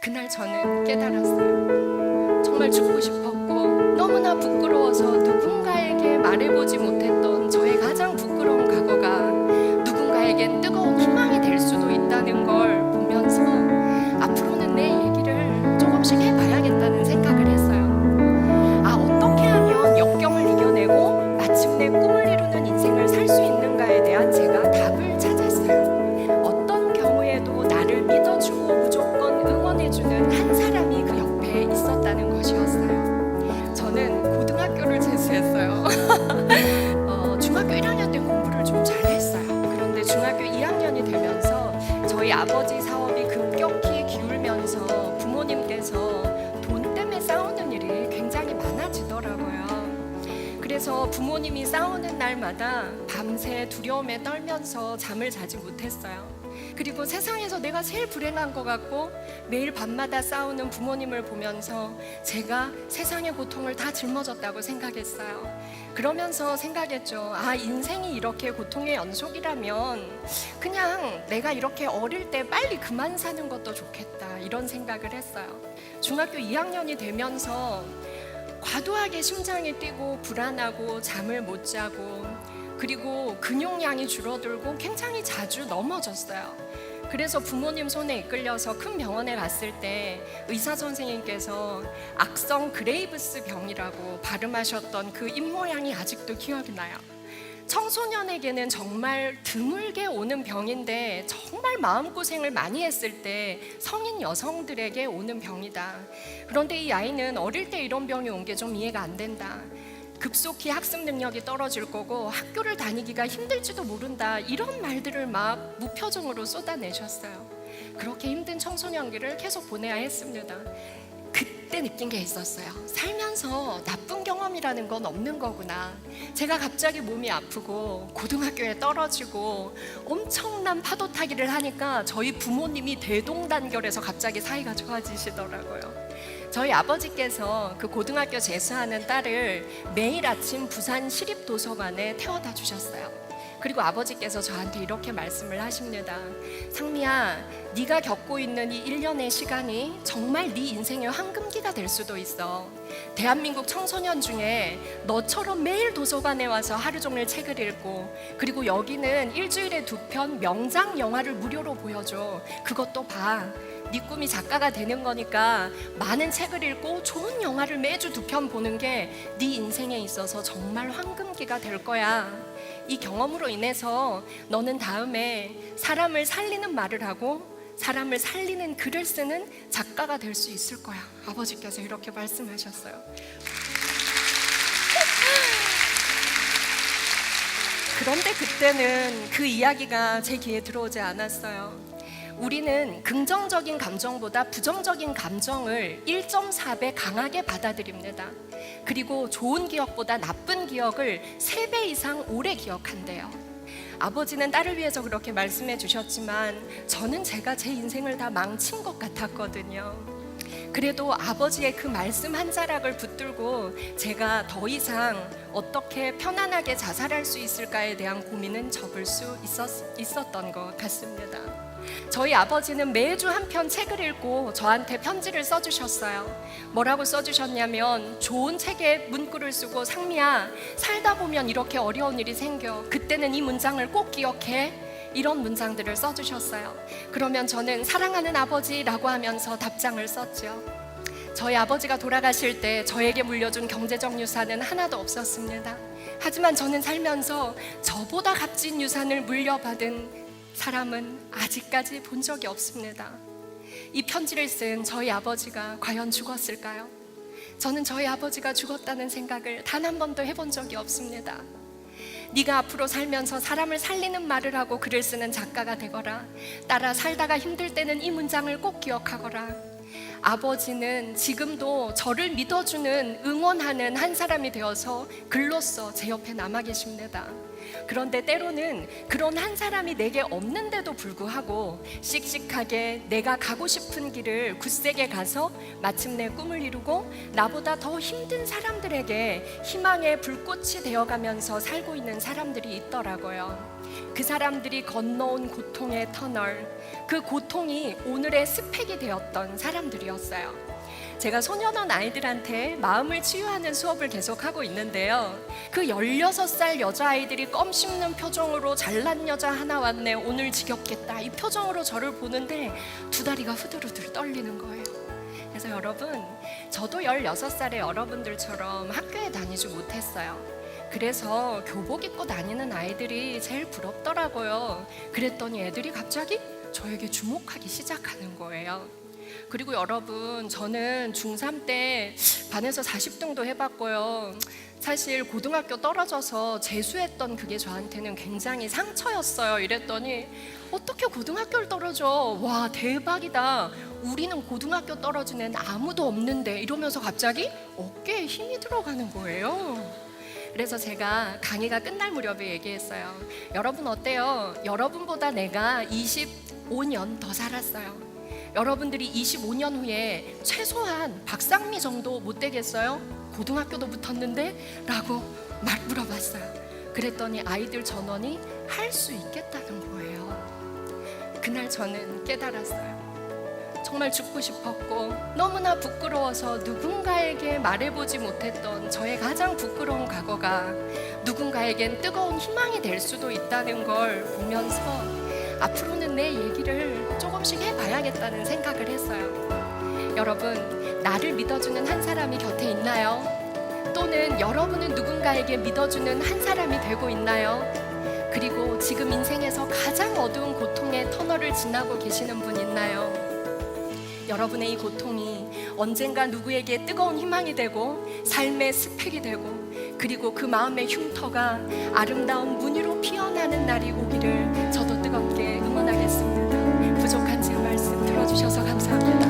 그날 저는 깨달았어요. 정말 죽고 싶었고 너무나 부끄러워서 누군가에게 말해보지 못했던 저의 가장 부끄러운 과거가 누군가에겐 뜨거운 희망이 될 수도 있다는 걸 저희 아버지 사업이 급격히 기울면서 부모님께서 돈 때문에 싸우는 일이 굉장히 많아지더라고요. 그래서 부모님이 싸우는 날마다 밤새 두려움에 떨면서 잠을 자지 못했어요. 그리고 세상에서 내가 제일 불행한 것 같고 매일 밤마다 싸우는 부모님을 보면서 제가 세상의 고통을 다 짊어졌다고 생각했어요. 그러면서 생각했죠. 아, 인생이 이렇게 고통의 연속이라면 그냥 내가 이렇게 어릴 때 빨리 그만 사는 것도 좋겠다. 이런 생각을 했어요. 중학교 2학년이 되면서 과도하게 심장이 뛰고 불안하고 잠을 못 자고 그리고 근육량이 줄어들고 굉장히 자주 넘어졌어요. 그래서 부모님 손에 이끌려서 큰 병원에 갔을 때 의사 선생님께서 악성 그레이브스 병이라고 발음하셨던 그 입모양이 아직도 기억이 나요. 청소년에게는 정말 드물게 오는 병인데 정말 마음고생을 많이 했을 때 성인 여성들에게 오는 병이다. 그런데 이 아이는 어릴 때 이런 병이 온 게 좀 이해가 안 된다. 급속히 학습 능력이 떨어질 거고 학교를 다니기가 힘들지도 모른다. 이런 말들을 막 무표정으로 쏟아내셨어요. 그렇게 힘든 청소년기를 계속 보내야 했습니다. 그때 느낀 게 있었어요. 살면서 나쁜 경험이라는 건 없는 거구나. 제가 갑자기 몸이 아프고 고등학교에 떨어지고 엄청난 파도 타기를 하니까 저희 부모님이 대동단결해서 갑자기 사이가 좋아지시더라고요. 저희 아버지께서 그 고등학교 재수하는 딸을 매일 아침 부산 시립도서관에 태워다 주셨어요. 그리고 아버지께서 저한테 이렇게 말씀을 하십니다. 상미야, 네가 겪고 있는 이 1년의 시간이 정말 네 인생의 황금기가 될 수도 있어. 대한민국 청소년 중에 너처럼 매일 도서관에 와서 하루 종일 책을 읽고 그리고 여기는 일주일에 두 편 명장 영화를 무료로 보여줘. 그것도 봐. 네 꿈이 작가가 되는 거니까 많은 책을 읽고 좋은 영화를 매주 두 편 보는 게 네 인생에 있어서 정말 황금기가 될 거야. 이 경험으로 인해서 너는 다음에 사람을 살리는 말을 하고 사람을 살리는 글을 쓰는 작가가 될 수 있을 거야. 아버지께서 이렇게 말씀하셨어요. 그런데 그때는 그 이야기가 제 귀에 들어오지 않았어요. 우리는 긍정적인 감정보다 부정적인 감정을 1.4배 강하게 받아들입니다. 그리고 좋은 기억보다 나쁜 기억을 3배 이상 오래 기억한대요. 아버지는 딸을 위해서 그렇게 말씀해 주셨지만 저는 제가 제 인생을 다 망친 것 같았거든요. 그래도 아버지의 그 말씀 한 자락을 붙들고 제가 더 이상 어떻게 편안하게 자살할 수 있을까에 대한 고민은 접을 수 있었, 있었던 것 같습니다. 저희 아버지는 매주 한 편 책을 읽고 저한테 편지를 써주셨어요. 뭐라고 써주셨냐면 좋은 책에 문구를 쓰고 상미야 살다 보면 이렇게 어려운 일이 생겨. 그때는 이 문장을 꼭 기억해. 이런 문장들을 써주셨어요. 그러면 저는 사랑하는 아버지라고 하면서 답장을 썼죠. 저희 아버지가 돌아가실 때 저에게 물려준 경제적 유산은 하나도 없었습니다. 하지만 저는 살면서 저보다 값진 유산을 물려받은 사람은 아직까지 본 적이 없습니다. 이 편지를 쓴 저희 아버지가 과연 죽었을까요? 저는 저희 아버지가 죽었다는 생각을 단 한 번도 해본 적이 없습니다. 네가 앞으로 살면서 사람을 살리는 말을 하고 글을 쓰는 작가가 되거라. 따라 살다가 힘들 때는 이 문장을 꼭 기억하거라. 아버지는 지금도 저를 믿어주는 응원하는 한 사람이 되어서 글로써 제 옆에 남아 계십니다. 그런데 때로는 그런 한 사람이 내게 없는데도 불구하고 씩씩하게 내가 가고 싶은 길을 굳세게 가서 마침내 꿈을 이루고 나보다 더 힘든 사람들에게 희망의 불꽃이 되어가면서 살고 있는 사람들이 있더라고요. 그 사람들이 건너온 고통의 터널, 그 고통이 오늘의 스펙이 되었던 사람들이었어요. 제가 소년원 아이들한테 마음을 치유하는 수업을 계속하고 있는데요. 그 16살 여자아이들이 껌 씹는 표정으로 잘난 여자 하나 왔네. 오늘 지겹겠다. 이 표정으로 저를 보는데 두 다리가 후들후들 떨리는 거예요. 그래서 여러분, 저도 16살의 여러분들처럼 학교에 다니지 못했어요. 그래서 교복 입고 다니는 아이들이 제일 부럽더라고요. 그랬더니 애들이 갑자기 저에게 주목하기 시작하는 거예요. 그리고 여러분, 저는 중3 때 반에서 40등도 해봤고요. 사실 고등학교 떨어져서 재수했던 그게 저한테는 굉장히 상처였어요. 이랬더니 어떻게 고등학교를 떨어져? 와, 대박이다. 우리는 고등학교 떨어진 애는 아무도 없는데 이러면서 갑자기 어깨에 힘이 들어가는 거예요. 그래서 제가 강의가 끝날 무렵에 얘기했어요. 여러분 어때요? 여러분보다 내가 25년 더 살았어요. 여러분들이 25년 후에 최소한 박상미 정도 못 되겠어요? 고등학교도 붙었는데? 라고 막 물어봤어요. 그랬더니 아이들 전원이 할 수 있겠다는 거예요. 그날 저는 깨달았어요. 정말 죽고 싶었고 너무나 부끄러워서 누군가에게 말해보지 못했던 저의 가장 부끄러운 과거가 누군가에겐 뜨거운 희망이 될 수도 있다는 걸 보면서 앞으로는 내 얘기를 조금씩 해봐야겠다는 생각을 했어요. 여러분, 나를 믿어주는 한 사람이 곁에 있나요? 또는 여러분은 누군가에게 믿어주는 한 사람이 되고 있나요? 그리고 지금 인생에서 가장 어두운 고통의 터널을 지나고 계시는 분 있나요? 여러분의 이 고통이 언젠가 누구에게 뜨거운 희망이 되고 삶의 스펙이 되고 그리고 그 마음의 흉터가 아름다운 무늬로 피어나는 날이 오기를 주셔서 감사합니다.